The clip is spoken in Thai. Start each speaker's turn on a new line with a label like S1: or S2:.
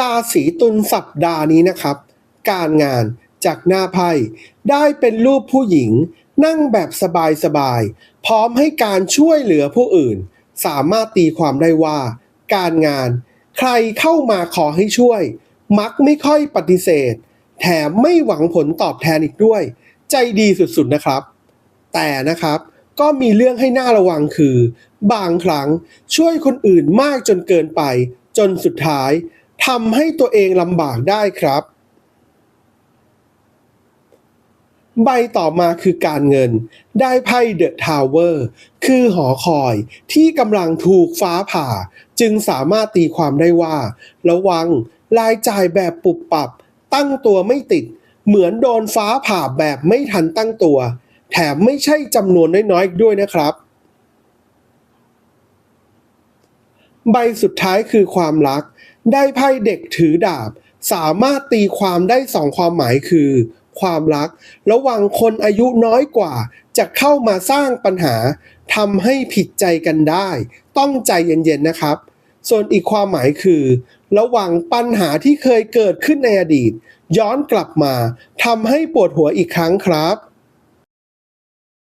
S1: ราศีตุลสัปดาห์นี้นะครับ การงานจากหน้าไพ่ได้เป็นรูปผู้หญิง นั่งแบบสบายๆพร้อมให้การช่วยเหลือผู้อื่น สามารถตีความได้ว่า การงาน ใครเข้ามาขอให้ช่วย มักไม่ค่อยปฏิเสธ แถมไม่หวังผลตอบแทนอีกด้วย ใจดีสุดๆนะครับ แต่นะครับก็มีเรื่องให้น่าระวังคือ บางครั้งช่วยคนอื่นมากจนเกินไป จนสุดท้าย ทำให้ตัวเองลำบากได้ครับ ใบต่อมาคือการเงิน ได้ไพ่เดอะทาวเวอร์คือหอคอยที่กำลังถูกฟ้าผ่า จึงสามารถตีความได้ว่า ระวังรายจ่ายแบบปุบปับ ตั้งตัวไม่ติด เหมือนโดนฟ้าผ่าแบบไม่ทันตั้งตัว แถมไม่ใช่จำนวนน้อยๆด้วยนะครับ ใบสุดท้ายคือความรัก ได้ไพ่เด็กถือดาบ สามารถตีความได้สองความหมายคือ ความรัก ระหว่างคนอายุน้อยกว่า จะเข้ามาสร้างปัญหาทำให้ผิดใจกันได้ ต้องใจเย็นๆนะครับ ส่วนอีกความหมายคือ ระหว่างปัญหาที่เคยเกิดขึ้นในอดีต ย้อนกลับมาทำให้ปวดหัวอีกครั้งครับ